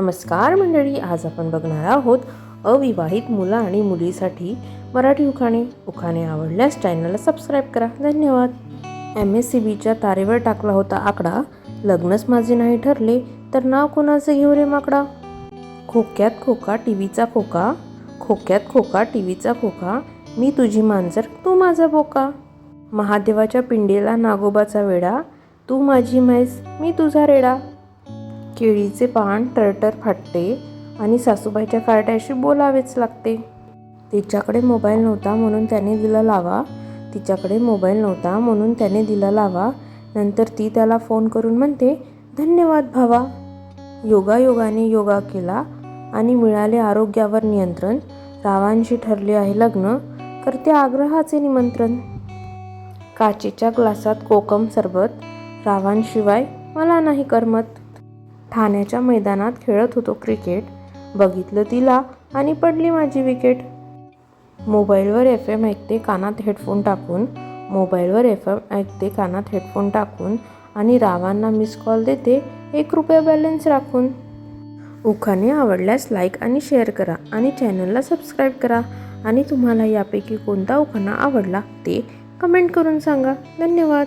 नमस्कार मंडळी आज आपण बघणार आहोत अविवाहित मुलं आणि मुलीसाठी मराठी उखाणे. उखाणे आवडल्यास चॅनलला सबस्क्राईब करा. धन्यवाद. एम एस सी बीच्या तारेवर टाकला होता आकडा. लग्नच माझे नाही ठरले तर नाव कोणाचं घेऊ रे माकडा? खोक्यात खोका टी व्हीचा खोका. खोक्यात खोका टी व्हीचा खोका. मी तुझी मांजर तू माझा बोका. महादेवाच्या पिंडीला नागोबाचा वेडा तू माझी म्हैस मी तुझा रेडा. केळीचे पान टरटर फाटते आणि सासूबाईच्या कार्ट्याशी बोलावेच लागते. तिच्याकडे मोबाईल नव्हता म्हणून त्याने दिला लावा. तिच्याकडे मोबाईल नव्हता म्हणून त्याने दिला लावा. नंतर ती त्याला फोन करून म्हणते धन्यवाद भावा. योगायोगाने योगा केला आणि मिळाले आरोग्यावर नियंत्रण. रावांशी ठरले आहे लग्न. करते आग्रहाचे निमंत्रण. काचेच्या ग्लासात कोकम सरबत. रावांशिवाय मला नाही करमत. ठाण्याच्या मैदानात खेळत होतो क्रिकेट. बघितलं तिला आणि पडली माझी विकेट. मोबाईलवर एफ एम ऐकते कानात हेडफोन टाकून मोबाईलवर एफ एम ऐकते कानात हेडफोन टाकून आणि रावांना मिस कॉल देते एक रुपया बॅलन्स राखून. उखाने आवडल्यास लाईक आणि शेअर करा आणि चॅनलला सबस्क्राईब करा. आणि तुम्हाला यापैकी कोणता उखाना आवडला ते कमेंट करून सांगा. धन्यवाद.